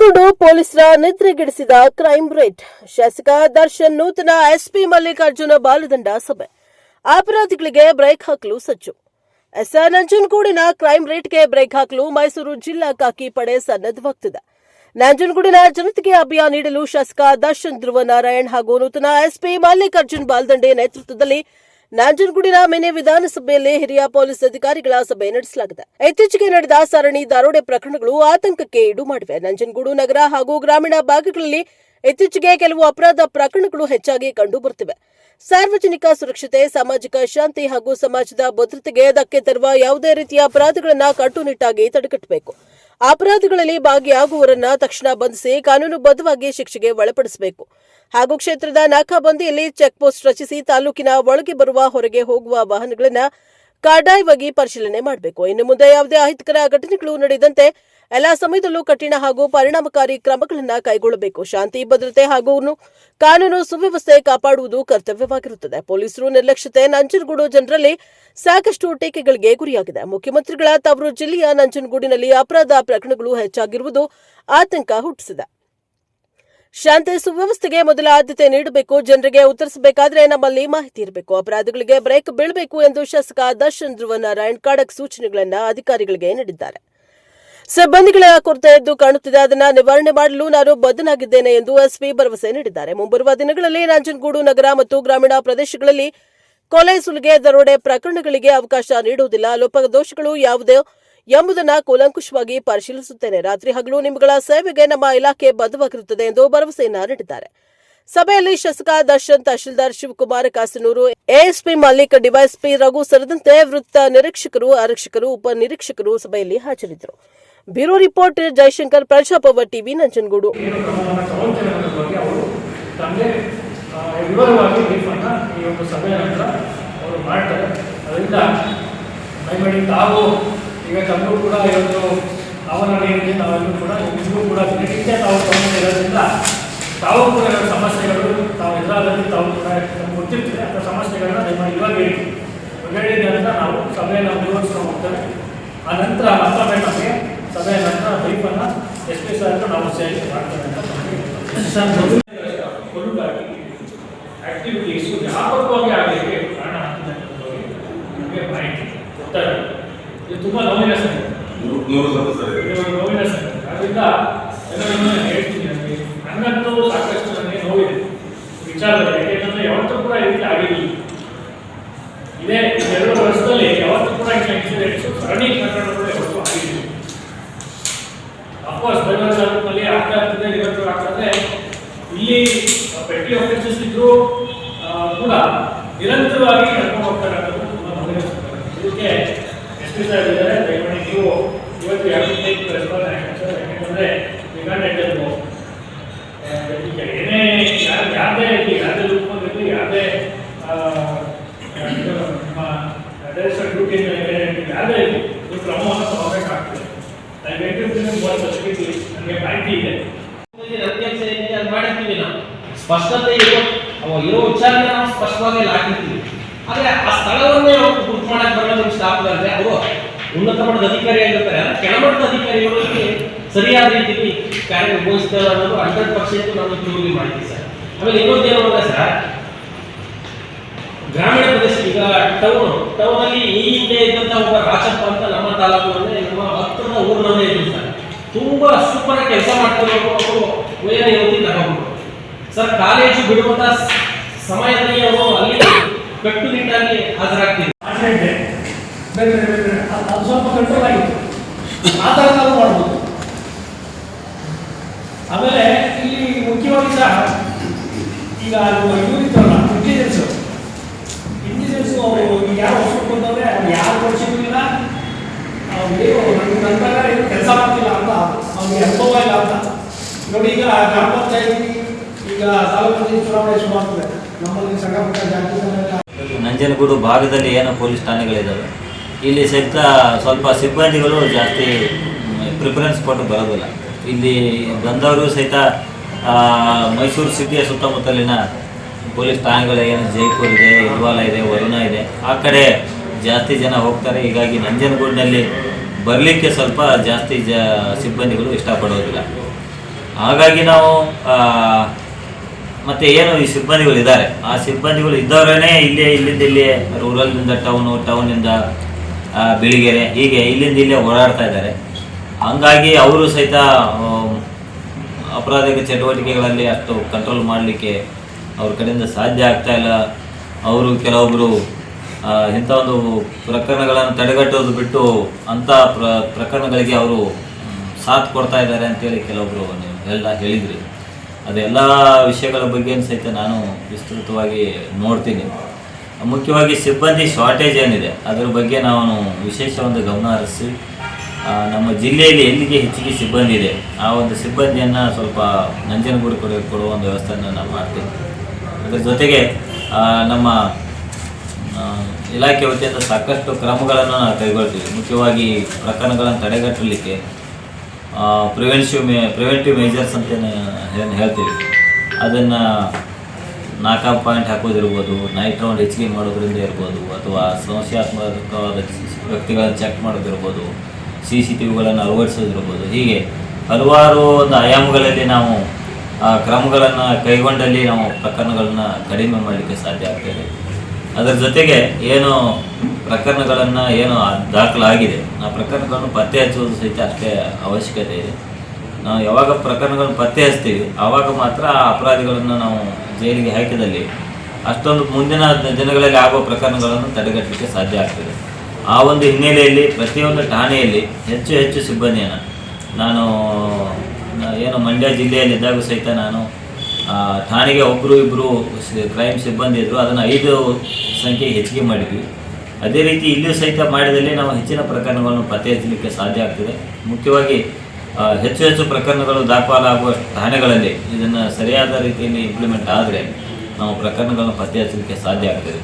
ನಂಜನಗೂಡು ಪೊಲೀಸರ ನಿದ್ರೆಗೆಡಿಸಿದ crime rate. ಶಾಸಕ ದರ್ಶನ್ ನೂತನ ಎಸ್ಪಿ ಮಲ್ಲಿಕಾರ್ಜುನ ಬಾಲದಂಡ ಸಭೆ. ಅಪರಾಧಿಗಳಿಗೆ ಬ್ರೇಕ್ ಹಾಕಲು ಸಜ್ಜು. ಎಸ್ಆರ್ ನಂಜನಗೂಡಿನ ಕ್ರೈಂ ರೇಟ್ಗೆ ಬ್ರೇಕ್ ಹಾಕಲು ಮೈಸೂರು ಜಿಲ್ಲಾ ಕಾಕಿ ಪಡೆ ಸನ್ನದ್ಧವಾಗ್ತಿದೆ. ನಂಜನಗೂಡಿನ ಜನತೆಗೆ ಅಭಿಯಾನ ನೀಡಲು ಶಾಸಕ ದರ್ಶನ್ ಧ್ರುವ ನಾರಾಯಣ್ ಹಾಗೂ ನೂತನ ಎಸ್ಪಿ ಮಲ್ಲಿಕಾರ್ಜುನ್ ಬಾಲದಂಡೆ ನೇತೃತ್ವದಲ್ಲಿ ನಂಜನಗೂಡಿನ ಮೆನೆ ವಿಧಾನಸಭೆಯಲ್ಲಿ ಹಿರಿಯ ಪೊಲೀಸ್ ಅಧಿಕಾರಿಗಳ ಸಭೆ ನಡೆಸಲಾಗಿದೆ. ಇತ್ತೀಚೆಗೆ ನಡೆದ ಸರಣಿ ದರೋಡೆ ಪ್ರಕರಣಗಳು ಆತಂಕಕ್ಕೆ ಈಡು ಮಾಡಿವೆ ನಂಜನಗೂಡು ನಗರ ಹಾಗೂ ಗ್ರಾಮೀಣ ಭಾಗಗಳಲ್ಲಿ ಇತ್ತೀಚೆಗೆ ಕೆಲವು ಅಪರಾಧ ಪ್ರಕರಣಗಳು ಹೆಚ್ಚಾಗಿ ಕಂಡು ಬರ್ತಿವೆ ಸಾರ್ವಜನಿಕ ಸುರಕ್ಷತೆ, ಸಾಮಾಜಿಕ ಶಾಂತಿ ಹಾಗೂ ಸಮಾಜದ ಭದ್ರತೆಗೆ ಧಕ್ಕೆ ತರುವ ಯಾವುದೇ ರೀತಿಯ ಅಪರಾಧಗಳನ್ನು ಕಟ್ಟುನಿಟ್ಟಾಗಿ ತಡೆಗಟ್ಟಬೇಕು. ಅಪರಾಧಗಳಲ್ಲಿ ಭಾಗಿಯಾಗುವವರನ್ನ ತಕ್ಷಣ ಬಂಧಿಸಿ ಕಾನೂನುಬದ್ಧವಾಗಿ ಶಿಕ್ಷೆಗೆ ಒಳಪಡಿಸಬೇಕು. ಹಾಗೂ ಕ್ಷೇತ್ರದ ನಾಕಾಬಂದಿಯಲ್ಲಿ ಚೆಕ್ ಪೋಸ್ಟ್ ರಚಿಸಿ ತಾಲೂಕಿನ ಒಳಗೆ ಬರುವ ಹೊರಗೆ ಹೋಗುವ ವಾಹನಗಳನ್ನ ಕಡ್ಡಾಯವಾಗಿ ಪರಿಶೀಲನೆ ಮಾಡಬೇಕು. ಇನ್ನು ಮುಂದೆ ಯಾವುದೇ ಅಹಿತಕರ ಘಟನೆಗಳು ನಡೆದಂತೆ ಎಲ್ಲಾ ಸಮಯದಲ್ಲೂ ಕಠಿಣ ಹಾಗೂ ಪರಿಣಾಮಕಾರಿ ಕ್ರಮಗಳನ್ನು ಕೈಗೊಳ್ಳಬೇಕು. ಶಾಂತಿ, ಭದ್ರತೆ ಹಾಗೂ ಕಾನೂನು ಸುವ್ಯವಸ್ಥೆ ಕಾಪಾಡುವುದು ಕರ್ತವ್ಯವಾಗಿರುತ್ತದೆ. ಪೊಲೀಸರು, ನಿರ್ಲಕ್ಷ್ಯತೆ ನಂಜನಗೂಡು ಜನರಲ್ಲಿ ಸಾಕಷ್ಟು ಟೀಕೆಗಳಿಗೆ ಗುರಿಯಾಗಿದೆ. ಮುಖ್ಯಮಂತ್ರಿಗಳ ತವರು ಜಿಲ್ಲೆಯ ನಂಜನಗೂಡಿನಲ್ಲಿ ಅಪರಾಧ ಪ್ರಕರಣಗಳು ಹೆಚ್ಚಾಗಿರುವುದು ಆತಂಕ ಹುಟ್ಟಿಸಿದೆ. ಶಾಂತಿ ಸುವ್ಯವಸ್ಥೆಗೆ ಮೊದಲ ಆದ್ಯತೆ ನೀಡಬೇಕು, ಜನರಿಗೆ ಉತ್ತರಿಸಬೇಕಾದ್ರೆ ನಮ್ಮಲ್ಲಿ ಮಾಹಿತಿ ಇರಬೇಕು. ಅಪರಾಧಿಗಳಿಗೆ ಬ್ರೇಕ್ ಬೀಳಬೇಕು ಎಂದು ಶಾಸಕ ದರ್ಶನ್ ಧ್ರುವ ನಾರಾಯಣ್ ಖಡಕ್ ಸೂಚನೆಗಳನ್ನು ಅಧಿಕಾರಿಗಳಿಗೆ ನೀಡಿದ್ದಾರೆ. ಸಿಬ್ಬಂದಿಗಳ ಕೊರತೆ ಎದ್ದು ಕಾಣುತ್ತಿದೆ. ಅದನ್ನ ನಿವಾರಣೆ ಮಾಡಲು ನಾನು ಬದ್ಧನಾಗಿದ್ದೇನೆ ಎಂದು ಎಸ್ಪಿ ಭರವಸೆ ನೀಡಿದ್ದಾರೆ. ಮುಂಬರುವ ದಿನಗಳಲ್ಲಿ ನಂಜನಗೂಡು ನಗರ ಮತ್ತು ಗ್ರಾಮೀಣ ಪ್ರದೇಶಗಳಲ್ಲಿ ಕೊಲೆ ಸುಲಿಗೆ ದರೋಡೆ ಪ್ರಕರಣಗಳಿಗೆ ಅವಕಾಶ ನೀಡುವುದಿಲ್ಲ. ಲೋಪದೋಷಗಳು ಯಾವುದೇ ಎಂಬುದನ್ನು ಕೂಲಂಕುಷವಾಗಿ ಪರಿಶೀಲಿಸುತ್ತೇನೆ. ರಾತ್ರಿ ಹಗಲು ನಿಮ್ಮಗಳ ಸೇವೆಗೆ ನಮ್ಮ ಇಲಾಖೆ ಬದ್ಧವಾಗಿರುತ್ತದೆ ಎಂದು ಭರವಸೆಯನ್ನ ನೀಡಿದ್ದಾರೆ. ಸಭೆಯಲ್ಲಿ ಶಾಸಕ ದರ್ಶನ್, ತಹಶೀಲ್ದಾರ್ ಶಿವಕುಮಾರ್, ಕಾಸನೂರು ಎಎಸ್ಪಿ ಮಲ್ಲಿಕ್, ಡಿವೈಎಸ್ಪಿ ರಘು ಸೇರಿದಂತೆ ವೃತ್ತ ನಿರೀಕ್ಷಕರು, ಆರಕ್ಷಕರು, ಉಪ ನಿರೀಕ್ಷಕರು ಸಭೆಯಲ್ಲಿ ಹಾಜರಿದ್ದರು. ಬ್ಯೂರೋ ರಿಪೋರ್ಟ್ ಜಯಶಂಕರ್ ಪ್ರಜಾಪವ ಟಿವಿ, ನಂಜನಗೂಡು. ಸಭೆಯ ನಂತರ ಅವರು ಮಾಡ್ತಾರೆ. ಅದರಿಂದ ತಾವು ತಮಗೂ ಕೂಡ ಇವತ್ತು ಅವನ ಏನಿದೆ ನಾವೆಲ್ಲರೂ ಕೂಡ ಇಬ್ಬರೂ ಕೂಡ ದಿನನಿತ್ಯ ತಾವು ತಗೊಂಡಿರೋದ್ರಿಂದ ತಾವು ಕೂಡ ಇರೋ ಸಮಸ್ಯೆಗಳು ತಾವು ಎದುರಾದಲ್ಲಿ ತಾವು ಕೂಡ ನಮ್ಗೆ ಗೊತ್ತಿರ್ತದೆ ಅಂಥ ಸಮಸ್ಯೆಗಳನ್ನ ನಿಮ್ಮ ಇವಾಗ ಹೇಳಿ. ಹೇಳಿದ ನಂತರ ನಾವು ಸಭೆಯನ್ನು ಮುಂದುವರಿಸ್ಕೊಂಡು ಹೋಗ್ತೇವೆ. ಆ ನಂತರ ಮತ್ತೊಮ್ಮೆ ನಮಗೆ ಸಭೆಯ ನಂತರ ಬ್ರೀಫನ್ನು ಎಸ್ ಪಿ ಸರ್ ನಾವು ಸೇರಿ ಮಾಡ್ತೇವೆ ಅಂತ ಸರ್, ಫುಲ್ಲಾಗಿ ಆಕ್ಟಿವಿಟೀಸು ಆಗಲಿಕ್ಕೆ ಕಾರಣ ಅಂತ ನಮಗೆ ಮಾಹಿತಿ ಗೊತ್ತಾಗ ಇದು ತುಂಬ ನೋವಿನ ಸಂಗತಿ ನೂರು ಸರ್. ನೋವಿನ ಸಂಗತಿ ಅದರಿಂದ ಎಲ್ಲರನ್ನೂ ಹೇಳ್ತೀನಿ ನನಗೆ. ನನ್ನಂತೂ ಸಾಕಷ್ಟು ನನಗೆ ನೋವಿದೆ. ವಿಚಾರದಲ್ಲಿ ಯಾವತ್ತೂ ಕೂಡ ಈ ರೀತಿ ಆಗಿರಲಿಲ್ಲ. ಇದೇ ಎರಡು ವರ್ಷದಲ್ಲಿ ಯಾವತ್ತೂ ಕೂಡ ಇನ್ಸಿಡೆಂಟ್ಸು ಸರಣಿ ಪ್ರಕರಣಗಳು ಯಾವತ್ತೂ ಆಗಿರಲಿಲ್ಲ. ಅಫ್ಕೋರ್ಸ್ ಬೆಂಗಳೂರು ತಾಲೂಕಿನಲ್ಲಿ ಆಗ್ತಾ ಇರ್ತದೆ ನಿರಂತರ ಆಗ್ತದೆ ಇಲ್ಲಿ ಪೆಟ್ಟಿ ಆಫೀಸಸ್ ಇದ್ರು ಕೂಡ ನಿರಂತರವಾಗಿ ನಡ್ಕೊಂಡು ಹೋಗ್ತಾರೆ ಅನ್ನೋದು ತುಂಬ. ಇದಕ್ಕೆ ಸಾಹೇಬ್ ಇದ್ದಾರೆ ದಯಮಾಡಿ ನೀವು ಇವತ್ತು ಯಾವ ಟೈಪ್ ರೆಸ್ಪಾನ್ಸ್ ಆ್ಯಕ್ಷನ್ ಯಾಕೆಂದರೆ ಈಗ ಏನೇ, ಯಾರು ಯಾವುದೇ ಇರಲಿ ಯಾವುದೇ ರೂಪದಲ್ಲಿ ಯಾವುದೇ ನಮ್ಮ ಡೈರೆಕ್ಷನ್ ಡ್ಯೂಟಿ ಯಾವುದೇ ಇರಲಿ ನೀವು ಕ್ರಮವನ್ನು ತಗೋಬೇಕಾಗ್ತದೆ ಒಂದು ಫೆಸಿಲಿಟಿ ನನಗೆ ಮಾಹಿತಿ ಇದೆ. ಅದು ಮಾಡಿರ್ತೀವಿ ನಾವು. ಸ್ಪಷ್ಟತೆ ಇರೋ ಇರೋ ವಿಚಾರನ ನಾವು ಸ್ಪಷ್ಟವಾಗಿ ಹಾಕಿರ್ತೀವಿ ಆದ್ರೆ ಆ ಸ್ಥಳವನ್ನೇ ಅವರು ಗುರುತು ಮಾಡಕ್ ಬರಲ್ಲ ನಿಮ್ಮ ಸ್ಟಾಫ್ ಅಂದ್ರೆ ಅವರು ಉನ್ನತ ಮಟ್ಟದ ಅಧಿಕಾರಿ ಆಗಿರ್ತಾರೆ. ಅಂದ್ರೆ ಕೆಳಮಟ್ಟದ ಅಧಿಕಾರಿಗಳಿಗೆ ಸರಿಯಾದ ರೀತಿಯಲ್ಲಿ ಕಾರ್ಯನಿರ್ವಹಿಸ್ತಾರೆ ಅನ್ನೋದು ಹಂಡ್ರೆಡ್ ಪರ್ಸೆಂಟ್ ನಾನು ತಿಳುವಳಿ ಮಾಡ್ತೀವಿ ಸರ್. ಆಮೇಲೆ ಇನ್ನೊಂದೇನು ಅಂದ್ರೆ ಸರ್, ಗ್ರಾಮೀಣ ಪ್ರದೇಶ ಈಗ ಟೌನ್ ಟೌನ್ ಅಲ್ಲಿ ಈ ಹಿಂದೆ ಇದ್ದಂತ ಒಬ್ಬ ರಾಜಪ್ಪ ಅಂತ ನಮ್ಮ ತಾಲೂಕಿನಲ್ಲಿ ನಮ್ಮ ಹತ್ತಿರದ ಊರಿನಲ್ಲೇ ಇದ್ರು ಸರ್. ತುಂಬಾ ಸೂಪರ್ ಕೆಲಸ ಮಾಡ್ತಾರೆ ಸರ್ ಕಾಲೇಜು ಬಿಡುವಂತ ಸ- ಸಮಯದಲ್ಲಿ ಅವರು ಅಲ್ಲಿ ಕಟ್ಟುನಿಟ್ಟಾಗಿ ಹಾಜರಾಗ್ತೀವಿ ಬೇರೆ ಬೇರೆ ಬೇರೆ ಕಂಟ್ರೋಲ್ ಆಗಿತ್ತು ಆ ಆಮೇಲೆ ಇಲ್ಲಿ ಮುಖ್ಯವಾಗಿ ಸಹ ಈಗ ಅದು ಇವ್ರು ಇತ್ತಲ್ಲ ಇಂಟೆಲಿಜೆನ್ಸು ಇಂಟೆಲಿಜೆನ್ಸು ಅವರು ಯಾರು ವರ್ಷಕ್ಕೆ ಬಂದವ್ರೆ, ಅವ್ರು ಏನು ನಂತರ ಏನು ಕೆಲಸ ಮಾಡ್ತಿಲ್ಲ ಅಂತ, ಅವ್ರಿಗೆ ಅನುಭವ ಇಲ್ಲ ಅಂತ. ನೋಡಿ, ಈಗ ಗ್ರಾಮ ಪಂಚಾಯತಿ ಈಗ ತಾಲೂಕು ಚುನಾವಣೆ ಶುರು ಆಗ್ತದೆ. ನಮ್ಮಲ್ಲಿ ಸಂಘಪಟ್ಟ ಪುಟ್ಟ ಜಾತಿ ನಂಜನಗೂಡು ಭಾಗದಲ್ಲಿ ಏನು ಪೊಲೀಸ್ ಠಾಣೆಗಳಿದ್ದಾವೆ ಇಲ್ಲಿ ಸಹಿತ ಸ್ವಲ್ಪ ಸಿಬ್ಬಂದಿಗಳು ಜಾಸ್ತಿ ಪ್ರಿಫರೆನ್ಸ್ ಕೊಟ್ಟು ಬರೋದಿಲ್ಲ. ಇಲ್ಲಿ ಬಂದವರು ಸಹಿತ ಮೈಸೂರು ಸಿಟಿಯ ಸುತ್ತಮುತ್ತಲಿನ ಪೊಲೀಸ್ ಠಾಣೆಗಳು ಏನು, ಜೈಪುರ್ ಇದೆ, ಇಲ್ವಾಲ ಇದೆ, ವರುಣ ಇದೆ, ಆ ಕಡೆ ಜಾಸ್ತಿ ಜನ ಹೋಗ್ತಾರೆ. ಹೀಗಾಗಿ ನಂಜನಗೂಡಿನಲ್ಲಿ ಬರಲಿಕ್ಕೆ ಸ್ವಲ್ಪ ಜಾಸ್ತಿ ಜ, ಸಿಬ್ಬಂದಿಗಳು ಇಷ್ಟಪಡೋದಿಲ್ಲ. ಹಾಗಾಗಿ ನಾವು ಮತ್ತೆ ಏನು ಈ ಸಿಬ್ಬಂದಿಗಳು ಇದ್ದಾರೆ ಆ ಸಿಬ್ಬಂದಿಗಳು ಇದ್ದವರೇ ಇಲ್ಲೇ, ಇಲ್ಲಿಂದ ಇಲ್ಲಿ ರೂರಲ್ನಿಂದ ಟೌನು ಟೌನಿಂದ ಬಿಳಿಗೆರೆ, ಹೀಗೆ ಇಲ್ಲಿಂದ ಇಲ್ಲೇ ಓಡಾಡ್ತಾ ಇದ್ದಾರೆ. ಹಂಗಾಗಿ ಅವರು ಸಹಿತ ಅಪರಾಧಿಕ ಚಟುವಟಿಕೆಗಳಲ್ಲಿ ಅಷ್ಟು ಕಂಟ್ರೋಲ್ ಮಾಡಲಿಕ್ಕೆ ಅವ್ರ ಕಡೆಯಿಂದ ಸಾಧ್ಯ ಆಗ್ತಾ ಇಲ್ಲ. ಅವರು ಕೆಲವೊಬ್ಬರು ಇಂಥ ಒಂದು ಪ್ರಕರಣಗಳನ್ನು ತಡೆಗಟ್ಟೋದು ಬಿಟ್ಟು ಅಂಥ ಪ್ರ, ಪ್ರಕರಣಗಳಿಗೆ ಅವರು ಸಾಥ್ ಕೊಡ್ತಾ ಇದ್ದಾರೆ ಅಂತೇಳಿ ಕೆಲವೊಬ್ಬರು ಎಲ್ಲ ಹೇಳಿದ್ರಿ. ಅದೆಲ್ಲ ವಿಷಯಗಳ ಬಗ್ಗೆ ಸಹಿತ ನಾನು ವಿಸ್ತೃತವಾಗಿ ನೋಡ್ತೀನಿ. ಮುಖ್ಯವಾಗಿ ಸಿಬ್ಬಂದಿ ಶಾರ್ಟೇಜ್ ಏನಿದೆ, ಅದರ ಬಗ್ಗೆ ನಾವು ವಿಶೇಷ ಒಂದು ಗಮನ ಹರಿಸಿ ನಮ್ಮ ಜಿಲ್ಲೆಯಲ್ಲಿ ಎಲ್ಲಿಗೆ ಹೆಚ್ಚಿಗೆ ಸಿಬ್ಬಂದಿ ಇದೆ, ಆ ಒಂದು ಸಿಬ್ಬಂದಿಯನ್ನು ಸ್ವಲ್ಪ ನಂಜನಗೂಡು ಕೊಡ ಕೊಡುವ ಒಂದು ವ್ಯವಸ್ಥೆಯನ್ನು ನಾವು ಮಾಡ್ತೀವಿ. ಅದರ ಜೊತೆಗೆ ನಮ್ಮ ಇಲಾಖೆ ವತಿಯಿಂದ ಸಾಕಷ್ಟು ಕ್ರಮಗಳನ್ನು ನಾವು ಕೈಗೊಳ್ತೀವಿ. ಮುಖ್ಯವಾಗಿ ಪ್ರಕರಣಗಳನ್ನು ತಡೆಗಟ್ಟಲಿಕ್ಕೆ ಪ್ರಿವೆನ್ಸಿವ್ ಮೇ ಪ್ರಿವೆಂಟಿವ್ ಮೇಜರ್ಸ್ ಅಂತ ಏನು ಹೇಳ್ತೀವಿ. ಅದನ್ನು ನಾಲ್ಕು ಪಾಯಿಂಟ್ ಹಾಕೋದಿರ್ಬೋದು ನೈಟ್ ರೌಂಡ್ ಹೆಚ್ಚಿಗೆ ಮಾಡೋದ್ರಿಂದ ಇರ್ಬೋದು, ಅಥವಾ ಸಂಶಯಾತ್ಮಕವಾದ ವ್ಯಕ್ತಿಗಳನ್ನು ಚೆಕ್ ಮಾಡೋದಿರ್ಬೋದು ಸಿ ಸಿ ಟಿ ವಿಗಳನ್ನು ಅಳವಡಿಸೋದಿರ್ಬೋದು. ಹೀಗೆ ಹಲವಾರು ಒಂದು ಆಯಾಮಗಳಲ್ಲಿ ನಾವು ಕ್ರಮಗಳನ್ನು ಕೈಗೊಂಡಲ್ಲಿ ನಾವು ಪ್ರಕರಣಗಳನ್ನು ಕಡಿಮೆ ಮಾಡಲಿಕ್ಕೆ ಸಾಧ್ಯ ಆಗ್ತದೆ. ಅದರ ಜೊತೆಗೆ ಏನು ಪ್ರಕರಣಗಳನ್ನು ಏನು ದಾಖಲಾಗಿದೆ. ಆ ಪ್ರಕರಣಗಳನ್ನು ಪತ್ತೆ ಹಚ್ಚುವುದು ಸಹಿತ ಅಷ್ಟೇ ಅವಶ್ಯಕತೆ ಇದೆ. ನಾವು ಯಾವಾಗ ಪ್ರಕರಣಗಳನ್ನು ಪತ್ತೆ ಹಚ್ತೀವಿ ಆವಾಗ ಮಾತ್ರ ಆ ಅಪರಾಧಿಗಳನ್ನು ನಾವು ಜೈಲಿಗೆ ಹಾಕಿದಲ್ಲಿ ಅಷ್ಟೊಂದು ಮುಂದಿನ ದಿನಗಳಲ್ಲಿ ಆಗುವ ಪ್ರಕರಣಗಳನ್ನು ತಡೆಗಟ್ಟಲಿಕ್ಕೆ ಸಾಧ್ಯ ಆಗ್ತದೆ. ಆ ಒಂದು ಹಿನ್ನೆಲೆಯಲ್ಲಿ, ಪ್ರತಿಯೊಂದು ಠಾಣೆಯಲ್ಲಿ ಹೆಚ್ಚು ಹೆಚ್ಚು ಸಿಬ್ಬಂದಿಯನ್ನು ನಾನು ಏನು ಮಂಡ್ಯ ಜಿಲ್ಲೆಯಲ್ಲಿದ್ದಾಗೂ ಸಹಿತ ನಾನು ಠಾಣೆಗೆ ಒಬ್ಬರು ಇಬ್ಬರು ಕ್ರೈಮ್ ಸಿಬ್ಬಂದಿ ಇದ್ದರು ಅದನ್ನು ಐದು ಸಂಖ್ಯೆ ಹೆಚ್ಚಿಗೆ ಮಾಡಿದ್ವಿ. ಅದೇ ರೀತಿ ಇಲ್ಲಿಯೂ ಸಹಿತ ಮಾಡಿದಲ್ಲಿ ನಾವು ಹೆಚ್ಚಿನ ಪ್ರಕರಣಗಳನ್ನು ಪತ್ತೆ ಹಚ್ಚಲಿಕ್ಕೆ ಸಾಧ್ಯ ಆಗ್ತದೆ. ಮುಖ್ಯವಾಗಿ ಹೆಚ್ಚು ಹೆಚ್ಚು ಪ್ರಕರಣಗಳು ದಾಖಲಾಗುವ ಠಾಣೆಗಳಲ್ಲಿ ಇದನ್ನು ಸರಿಯಾದ ರೀತಿಯಲ್ಲಿ ಇಂಪ್ಲಿಮೆಂಟ್ ಆದರೆ ನಾವು ಪ್ರಕರಣಗಳನ್ನು ಪತ್ತೆ ಹಚ್ಚಲಿಕ್ಕೆ ಸಾಧ್ಯ ಆಗ್ತದೆ.